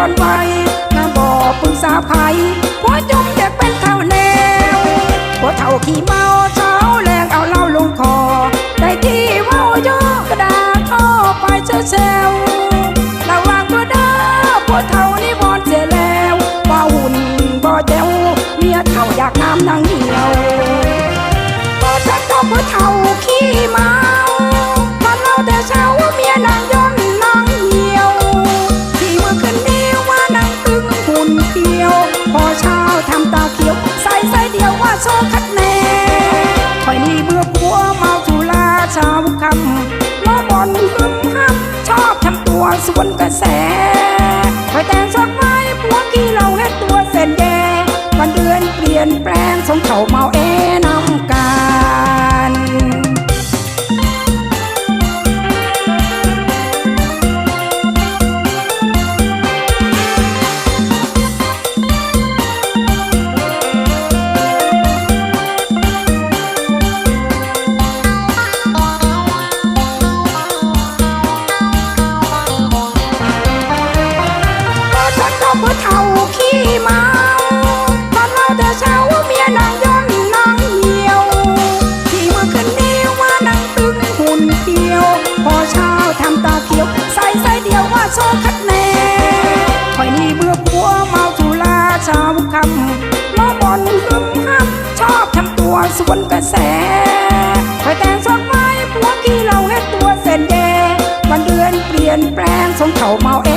อนไวน้าบอกปรึกษาภัยหัวจุ่มเด็กเป็นข้าวแนวหัวเท่าขี้เมาเช้าแรงเอาเหล้าลงคอ ได้ที่เมาเยอกระดาษเข้าไปเชเซลระวังตัวเด้อพวเท่านี่บอลเสียแล้วว่หุ่นบ่เจ้วเมียเท่าอยากน้ำนางเหี่ยวบ่ทักก็พวเท่าขี้เมา โชคัดแน่คอยนี่เมื่อผัวเมาสุราชาวคำล้อบอลหึมห้ำชอบทำตัวสวนกระแสคอยแต่งสดไม้ผัวกี้เราเฮ็ดตัวเส้นแย่วันเดือนเปลี่ยนแปลงสงเขาเมา โชคัดแน่คอยนี่เบื่อผัวเมาสุราเช้าคำล้อบอลหึมห้ำชอบทำตัวสวนกระแสคอยแต่งสดไว้ผัวกี้เราให้ตัวเส้นแย่วันเดือนเปลี่ยนแปลงสงเขาเมาเอ